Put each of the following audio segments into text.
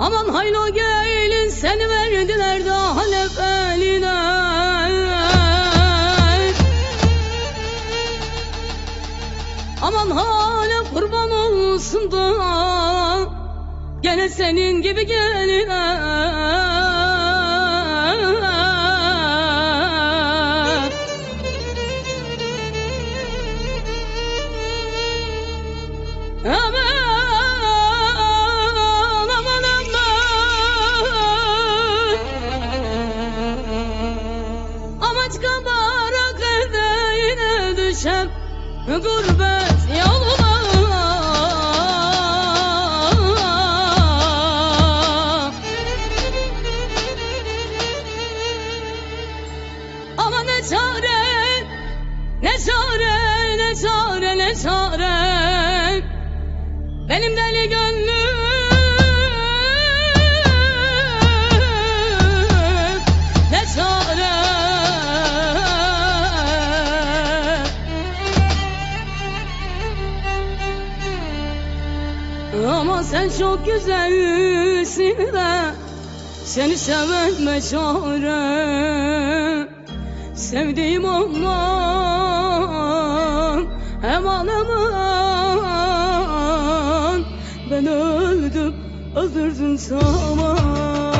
haylo gelin seni verdiler de Halep eline. Aman Halep kurban olsun da Gene senin gibi geline Aman düşem Gurbet yoluna. Ama ne çare, ne çare, ne çare, ne çare. Benim deli gönlüm sen çok güzelsin de Seni sevme çare. Sevdiğim aman Aman aman Ben öldüm öldürdün zaman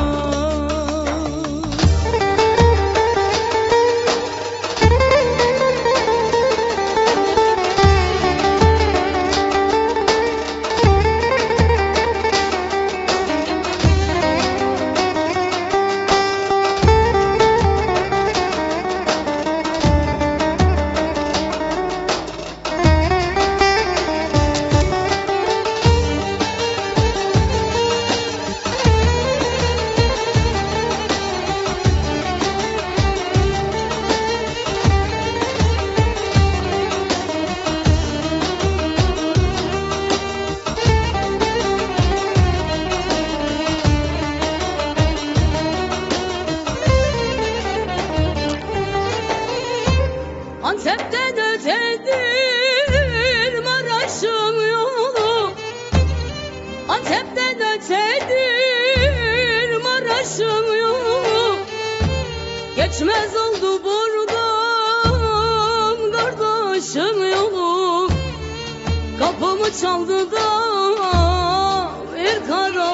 Antep'ten ötedir Maraş'ın yolu Geçmez oldu buradan kardeşim yolu Kapımı çaldı da bir kara